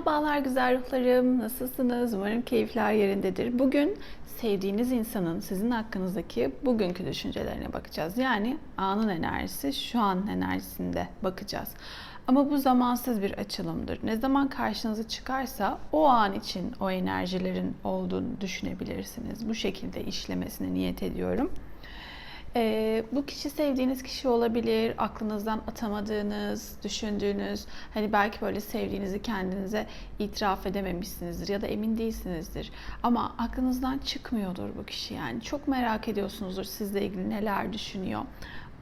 Merhabalar güzel ruhlarım. Nasılsınız? Umarım keyifler yerindedir. Bugün sevdiğiniz insanın sizin hakkınızdaki bugünkü düşüncelerine bakacağız. Yani anın enerjisi, şu an enerjisinde bakacağız. Ama bu zamansız bir açılımdır. Ne zaman karşınıza çıkarsa o an için o enerjilerin olduğunu düşünebilirsiniz. Bu şekilde işlemesine niyet ediyorum. Ee, bu kişi sevdiğiniz kişi olabilir, aklınızdan atamadığınız, düşündüğünüz, hani belki böyle sevdiğinizi kendinize itiraf edememişsinizdir ya da emin değilsinizdir. Ama aklınızdan çıkmıyordur bu kişi yani. Çok merak ediyorsunuzdur sizle ilgili neler düşünüyor.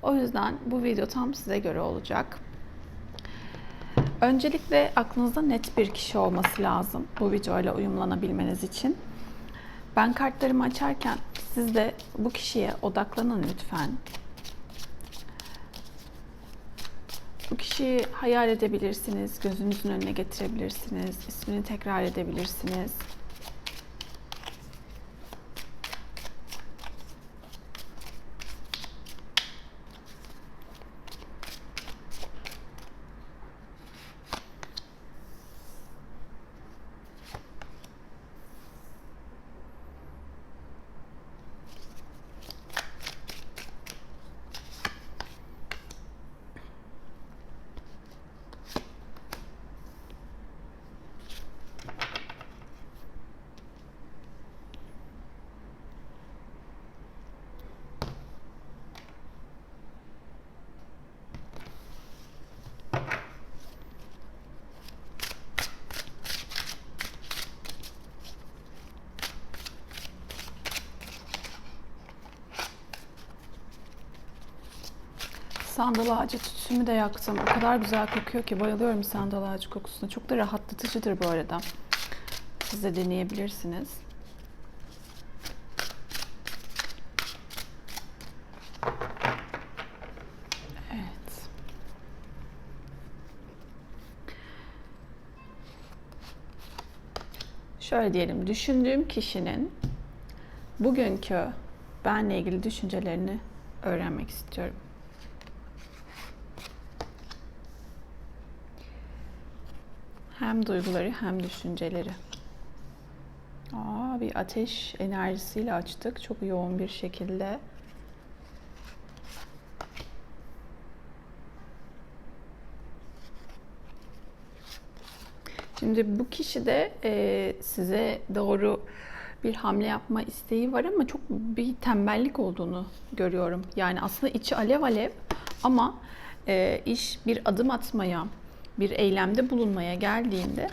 O yüzden bu video tam size göre olacak. Öncelikle aklınızda net bir kişi olması lazım bu videoyla uyumlanabilmeniz için. Ben kartlarımı açarken siz de bu kişiye odaklanın lütfen. Bu kişiyi hayal edebilirsiniz, gözünüzün önüne getirebilirsiniz, ismini tekrar edebilirsiniz. Sandal ağacı tütsümü de yaktım. O kadar güzel kokuyor ki bayılıyorum sandal ağacı kokusuna. Çok da rahatlatıcıdır bu arada. Siz de deneyebilirsiniz. Evet. Şöyle diyelim, düşündüğüm kişinin bugünkü benle ilgili düşüncelerini öğrenmek istiyorum. Hem duyguları hem düşünceleri. Aa, bir ateş enerjisiyle açtık. Çok yoğun bir şekilde. Şimdi bu kişi de e, size doğru bir hamle yapma isteği var ama çok bir tembellik olduğunu görüyorum. Yani aslında içi alev alev ama e, iş bir adım atmaya, bir eylemde bulunmaya geldiğinde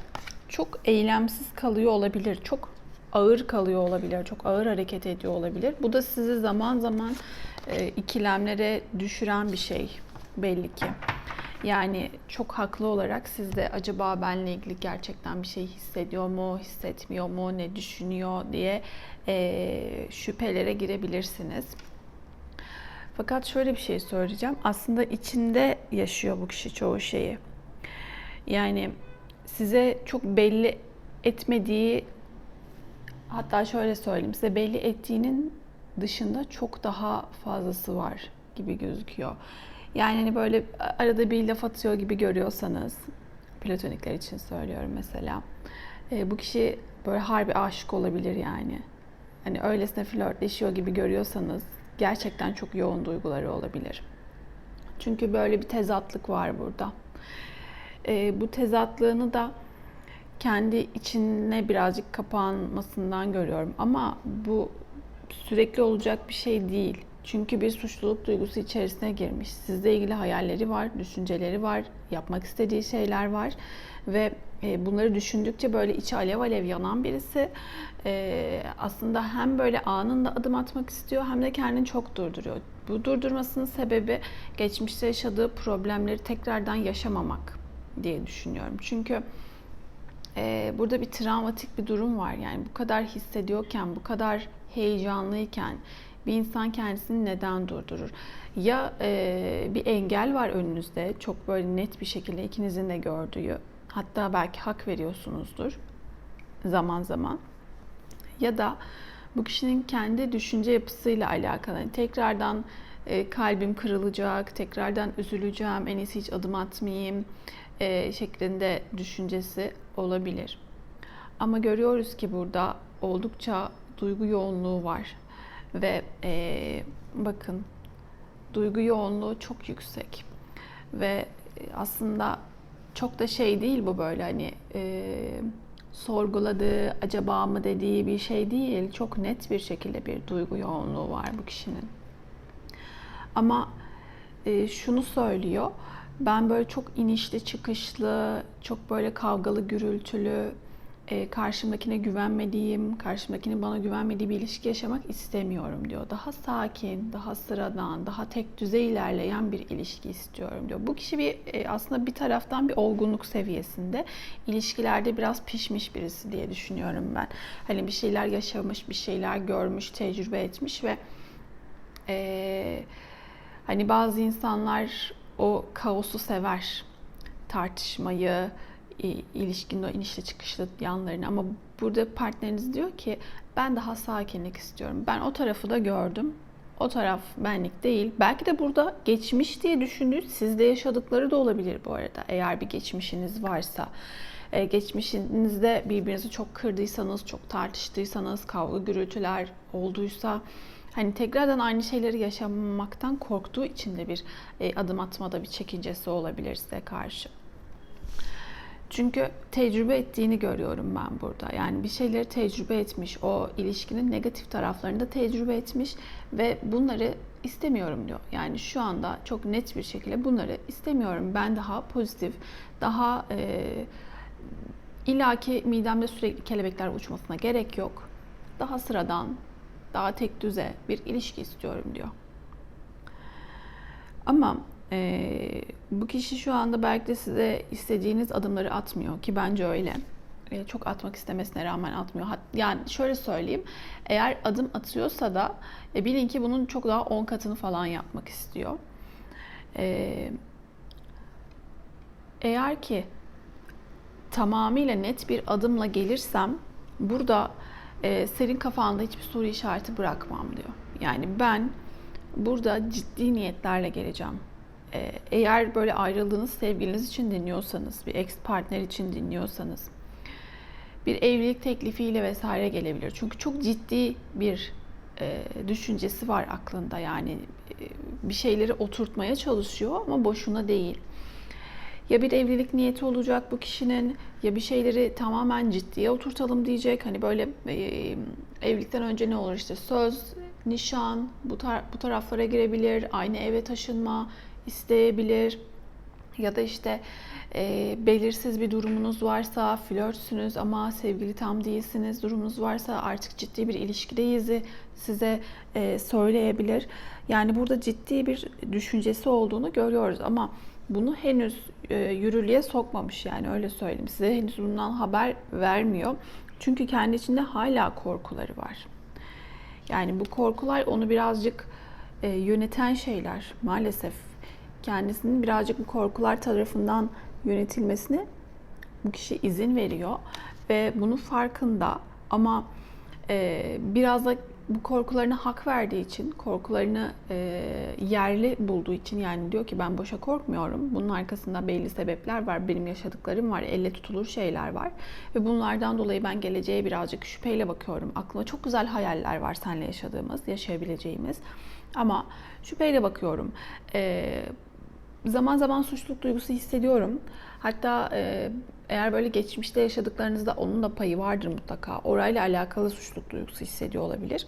çok eylemsiz kalıyor olabilir. Çok ağır kalıyor olabilir. Çok ağır hareket ediyor olabilir. Bu da sizi zaman zaman e, ikilemlere düşüren bir şey belli ki. Yani çok haklı olarak siz de acaba benle ilgili gerçekten bir şey hissediyor mu, hissetmiyor mu, ne düşünüyor diye e, şüphelere girebilirsiniz. Fakat şöyle bir şey söyleyeceğim. Aslında içinde yaşıyor bu kişi çoğu şeyi. Yani size çok belli etmediği hatta şöyle söyleyeyim size belli ettiğinin dışında çok daha fazlası var gibi gözüküyor. Yani hani böyle arada bir laf atıyor gibi görüyorsanız platonikler için söylüyorum mesela. E, bu kişi böyle harbi aşık olabilir yani. Hani öylesine flörtleşiyor gibi görüyorsanız gerçekten çok yoğun duyguları olabilir. Çünkü böyle bir tezatlık var burada e, bu tezatlığını da kendi içine birazcık kapanmasından görüyorum. Ama bu sürekli olacak bir şey değil. Çünkü bir suçluluk duygusu içerisine girmiş. Sizle ilgili hayalleri var, düşünceleri var, yapmak istediği şeyler var ve e, bunları düşündükçe böyle içi alev alev yanan birisi e, aslında hem böyle anında adım atmak istiyor hem de kendini çok durduruyor. Bu durdurmasının sebebi geçmişte yaşadığı problemleri tekrardan yaşamamak diye düşünüyorum. Çünkü e, burada bir travmatik bir durum var. Yani bu kadar hissediyorken, bu kadar heyecanlıyken bir insan kendisini neden durdurur? Ya e, bir engel var önünüzde, çok böyle net bir şekilde ikinizin de gördüğü, hatta belki hak veriyorsunuzdur zaman zaman. Ya da bu kişinin kendi düşünce yapısıyla alakalı. Yani tekrardan e, kalbim kırılacak, tekrardan üzüleceğim, en iyisi hiç adım atmayayım e, şeklinde düşüncesi olabilir. Ama görüyoruz ki burada oldukça duygu yoğunluğu var ve e, bakın duygu yoğunluğu çok yüksek ve aslında çok da şey değil bu böyle hani e, sorguladığı acaba mı dediği bir şey değil çok net bir şekilde bir duygu yoğunluğu var bu kişinin ama e, şunu söylüyor ben böyle çok inişli çıkışlı çok böyle kavgalı gürültülü e, karşımdakine güvenmediğim, karşımdakinin bana güvenmediği bir ilişki yaşamak istemiyorum diyor. Daha sakin, daha sıradan, daha tek düzey ilerleyen bir ilişki istiyorum diyor. Bu kişi bir e, aslında bir taraftan bir olgunluk seviyesinde, ilişkilerde biraz pişmiş birisi diye düşünüyorum ben. Hani bir şeyler yaşamış, bir şeyler görmüş, tecrübe etmiş ve e, hani bazı insanlar o kaosu sever, tartışmayı, ilişkinin o inişli çıkışlı yanlarını ama burada partneriniz diyor ki ben daha sakinlik istiyorum. Ben o tarafı da gördüm. O taraf benlik değil. Belki de burada geçmiş diye düşündüğü sizde yaşadıkları da olabilir bu arada. Eğer bir geçmişiniz varsa. Ee, geçmişinizde birbirinizi çok kırdıysanız, çok tartıştıysanız, kavga gürültüler olduysa hani tekrardan aynı şeyleri yaşamaktan korktuğu için de bir e, adım atmada bir çekincesi olabilir size karşı. Çünkü tecrübe ettiğini görüyorum ben burada. Yani bir şeyleri tecrübe etmiş, o ilişkinin negatif taraflarını da tecrübe etmiş ve bunları istemiyorum diyor. Yani şu anda çok net bir şekilde bunları istemiyorum. Ben daha pozitif, daha e, ilaki midemde sürekli kelebekler uçmasına gerek yok. Daha sıradan, daha tek düze bir ilişki istiyorum diyor. Ama e, bu kişi şu anda belki de size istediğiniz adımları atmıyor ki bence öyle. E, çok atmak istemesine rağmen atmıyor. Yani şöyle söyleyeyim. Eğer adım atıyorsa da e, bilin ki bunun çok daha 10 katını falan yapmak istiyor. E, eğer ki tamamıyla net bir adımla gelirsem burada e, senin kafanda hiçbir soru işareti bırakmam diyor. Yani ben burada ciddi niyetlerle geleceğim. Ee, eğer böyle ayrıldığınız sevgiliniz için dinliyorsanız, bir ex partner için dinliyorsanız bir evlilik teklifiyle vesaire gelebilir. Çünkü çok ciddi bir e, düşüncesi var aklında yani e, bir şeyleri oturtmaya çalışıyor ama boşuna değil. Ya bir evlilik niyeti olacak bu kişinin ya bir şeyleri tamamen ciddiye oturtalım diyecek. Hani böyle e, evlilikten önce ne olur işte söz, nişan bu, tar- bu taraflara girebilir, aynı eve taşınma, isteyebilir. Ya da işte e, belirsiz bir durumunuz varsa, flörtsünüz ama sevgili tam değilsiniz, durumunuz varsa artık ciddi bir ilişkideyiz size e, söyleyebilir. Yani burada ciddi bir düşüncesi olduğunu görüyoruz ama bunu henüz e, yürürlüğe sokmamış yani öyle söyleyeyim. Size henüz bundan haber vermiyor. Çünkü kendi içinde hala korkuları var. Yani bu korkular onu birazcık e, yöneten şeyler maalesef kendisinin birazcık bu korkular tarafından yönetilmesine bu kişi izin veriyor ve bunun farkında ama e, biraz da bu korkularına hak verdiği için, korkularını e, yerli bulduğu için yani diyor ki ben boşa korkmuyorum. Bunun arkasında belli sebepler var, benim yaşadıklarım var, elle tutulur şeyler var. Ve bunlardan dolayı ben geleceğe birazcık şüpheyle bakıyorum. Aklıma çok güzel hayaller var seninle yaşadığımız, yaşayabileceğimiz. Ama şüpheyle bakıyorum. E, zaman zaman suçluluk duygusu hissediyorum. Hatta e, eğer böyle geçmişte yaşadıklarınızda onun da payı vardır mutlaka. Orayla alakalı suçluluk duygusu hissediyor olabilir.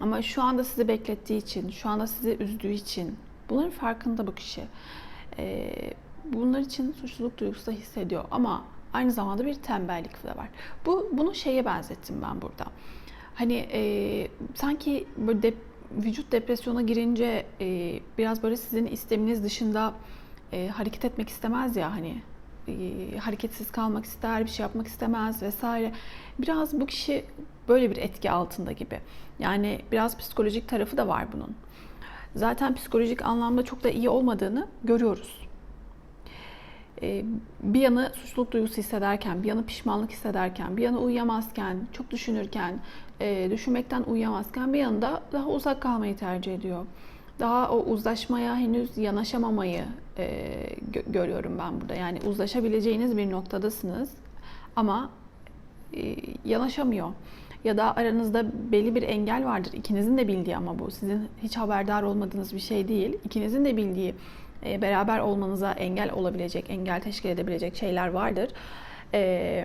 Ama şu anda sizi beklettiği için, şu anda sizi üzdüğü için bunların farkında bu kişi. E, bunlar için suçluluk duygusu da hissediyor ama aynı zamanda bir tembellik de var. Bu bunu şeye benzettim ben burada. Hani e, sanki böyle dep vücut depresyona girince e, biraz böyle sizin isteminiz dışında e, hareket etmek istemez ya hani e, hareketsiz kalmak ister, bir şey yapmak istemez vesaire. Biraz bu kişi böyle bir etki altında gibi. Yani biraz psikolojik tarafı da var bunun. Zaten psikolojik anlamda çok da iyi olmadığını görüyoruz. E, bir yanı suçluluk duygusu hissederken, bir yanı pişmanlık hissederken, bir yanı uyuyamazken, çok düşünürken, e, düşünmekten uyuyamazken bir yanında daha uzak kalmayı tercih ediyor. Daha o uzlaşmaya henüz yanaşamamayı e, gö- görüyorum ben burada. Yani uzlaşabileceğiniz bir noktadasınız ama e, yanaşamıyor. Ya da aranızda belli bir engel vardır. İkinizin de bildiği ama bu. Sizin hiç haberdar olmadığınız bir şey değil. İkinizin de bildiği e, beraber olmanıza engel olabilecek, engel teşkil edebilecek şeyler vardır. E,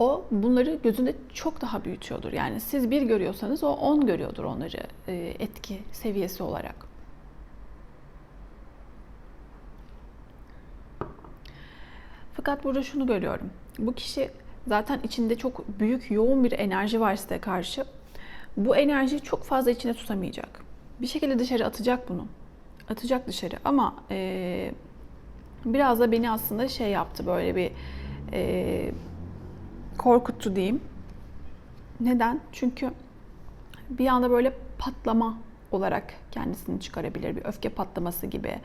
o bunları gözünde çok daha büyütüyordur. Yani siz bir görüyorsanız o on görüyordur onları e, etki seviyesi olarak. Fakat burada şunu görüyorum. Bu kişi zaten içinde çok büyük, yoğun bir enerji var size karşı. Bu enerjiyi çok fazla içine tutamayacak. Bir şekilde dışarı atacak bunu. Atacak dışarı ama e, biraz da beni aslında şey yaptı böyle bir e, korkuttu diyeyim. Neden? Çünkü bir anda böyle patlama olarak kendisini çıkarabilir. Bir öfke patlaması gibi.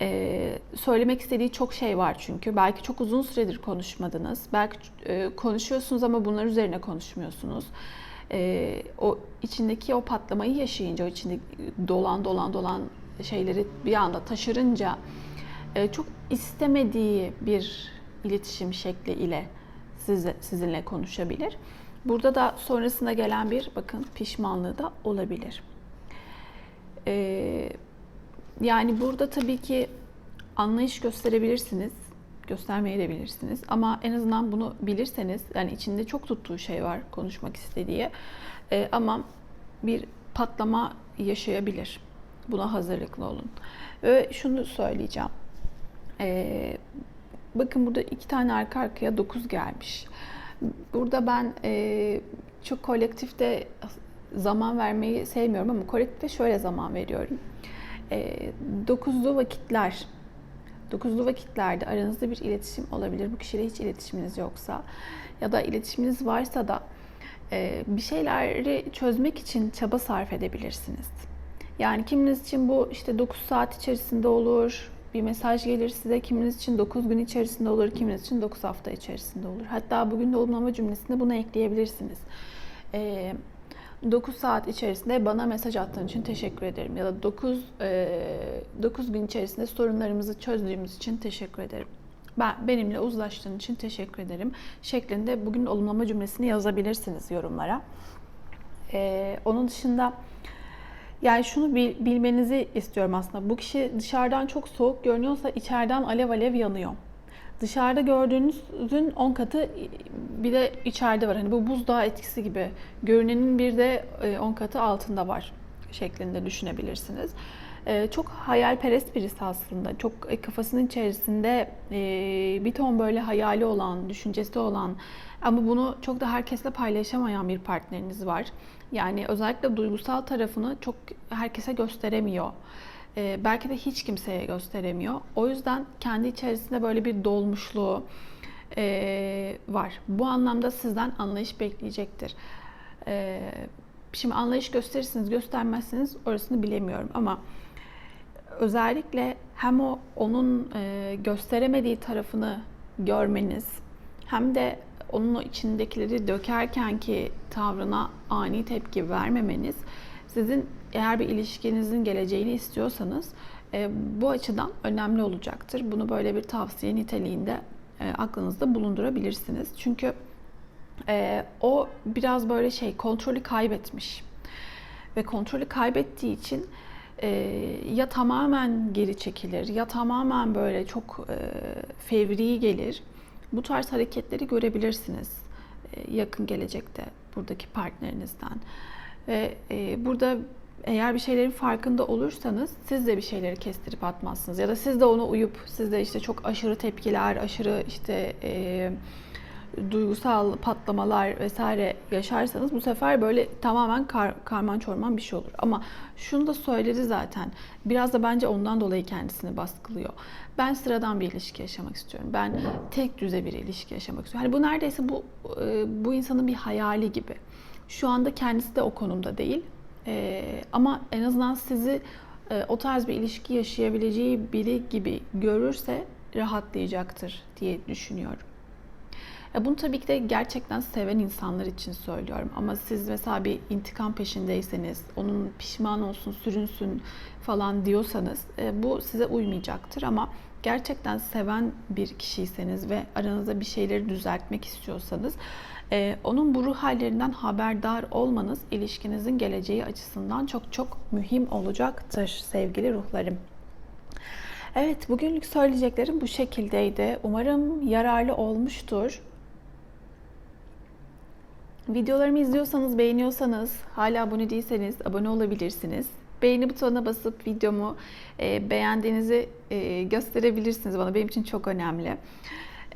Ee, söylemek istediği çok şey var çünkü. Belki çok uzun süredir konuşmadınız. Belki e, konuşuyorsunuz ama bunlar üzerine konuşmuyorsunuz. Ee, o içindeki o patlamayı yaşayınca, o içinde dolan dolan dolan şeyleri bir anda taşırınca e, çok istemediği bir iletişim şekli ile size, sizinle konuşabilir. Burada da sonrasında gelen bir bakın pişmanlığı da olabilir. Ee, yani burada tabii ki anlayış gösterebilirsiniz, göstermeyebilirsiniz ama en azından bunu bilirseniz yani içinde çok tuttuğu şey var konuşmak istediği ee, ama bir patlama yaşayabilir. Buna hazırlıklı olun. Ve şunu söyleyeceğim. Ee, bakın burada iki tane arka arkaya 9 gelmiş. Burada ben e, çok kolektifte zaman vermeyi sevmiyorum ama kolektifte şöyle zaman veriyorum. E, dokuzlu vakitler, dokuzlu vakitlerde aranızda bir iletişim olabilir. Bu kişiyle hiç iletişiminiz yoksa ya da iletişiminiz varsa da e, bir şeyleri çözmek için çaba sarf edebilirsiniz. Yani kiminiz için bu işte 9 saat içerisinde olur, bir mesaj gelir size. Kiminiz için 9 gün içerisinde olur, kiminiz için 9 hafta içerisinde olur. Hatta bugün olumlama cümlesinde bunu ekleyebilirsiniz. Ee, 9 saat içerisinde bana mesaj attığın için teşekkür ederim. Ya da 9, e, 9 gün içerisinde sorunlarımızı çözdüğümüz için teşekkür ederim. Ben benimle uzlaştığın için teşekkür ederim. Şeklinde bugün olumlama cümlesini yazabilirsiniz yorumlara. Ee, onun dışında yani şunu bilmenizi istiyorum aslında. Bu kişi dışarıdan çok soğuk görünüyorsa içeriden alev alev yanıyor. Dışarıda gördüğünüzün 10 katı bir de içeride var. Hani bu buzdağı etkisi gibi. Görünenin bir de 10 e, katı altında var şeklinde düşünebilirsiniz. E, çok hayalperest birisi aslında. Çok e, kafasının içerisinde bir ton böyle hayali olan, düşüncesi olan ama bunu çok da herkesle paylaşamayan bir partneriniz var. Yani özellikle duygusal tarafını çok herkese gösteremiyor. Ee, belki de hiç kimseye gösteremiyor. O yüzden kendi içerisinde böyle bir dolmuşluğu e, var. Bu anlamda sizden anlayış bekleyecektir. E, şimdi anlayış gösterirsiniz, göstermezsiniz orasını bilemiyorum ama özellikle hem o onun e, gösteremediği tarafını görmeniz hem de onun o içindekileri dökerken ki tavrına ani tepki vermemeniz sizin eğer bir ilişkinizin geleceğini istiyorsanız e, bu açıdan önemli olacaktır. Bunu böyle bir tavsiye niteliğinde e, aklınızda bulundurabilirsiniz. Çünkü e, o biraz böyle şey kontrolü kaybetmiş ve kontrolü kaybettiği için e, ya tamamen geri çekilir ya tamamen böyle çok e, fevri gelir bu tarz hareketleri görebilirsiniz e, yakın gelecekte buradaki partnerinizden. Ve e, burada eğer bir şeylerin farkında olursanız siz de bir şeyleri kestirip atmazsınız. Ya da siz de ona uyup siz de işte çok aşırı tepkiler, aşırı işte e, duygusal patlamalar vesaire yaşarsanız bu sefer böyle tamamen kar, karman çorman bir şey olur. Ama şunu da söyledi zaten. Biraz da bence ondan dolayı kendisini baskılıyor. Ben sıradan bir ilişki yaşamak istiyorum. Ben tek düze bir ilişki yaşamak istiyorum. Hani bu neredeyse bu e, bu insanın bir hayali gibi. Şu anda kendisi de o konumda değil. E, ama en azından sizi e, o tarz bir ilişki yaşayabileceği biri gibi görürse rahatlayacaktır diye düşünüyorum. Ya bunu tabii ki de gerçekten seven insanlar için söylüyorum. Ama siz mesela bir intikam peşindeyseniz, onun pişman olsun, sürünsün falan diyorsanız e, bu size uymayacaktır. Ama gerçekten seven bir kişiyseniz ve aranızda bir şeyleri düzeltmek istiyorsanız e, onun bu ruh hallerinden haberdar olmanız ilişkinizin geleceği açısından çok çok mühim olacaktır sevgili ruhlarım. Evet, bugünlük söyleyeceklerim bu şekildeydi. Umarım yararlı olmuştur. Videolarımı izliyorsanız, beğeniyorsanız, hala abone değilseniz abone olabilirsiniz. Beğeni butonuna basıp videomu e, beğendiğinizi e, gösterebilirsiniz bana. Benim için çok önemli.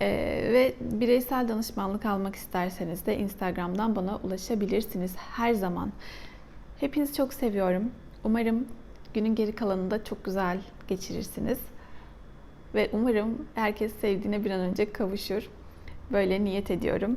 E, ve bireysel danışmanlık almak isterseniz de Instagram'dan bana ulaşabilirsiniz her zaman. Hepinizi çok seviyorum. Umarım günün geri kalanında çok güzel geçirirsiniz. Ve umarım herkes sevdiğine bir an önce kavuşur. Böyle niyet ediyorum.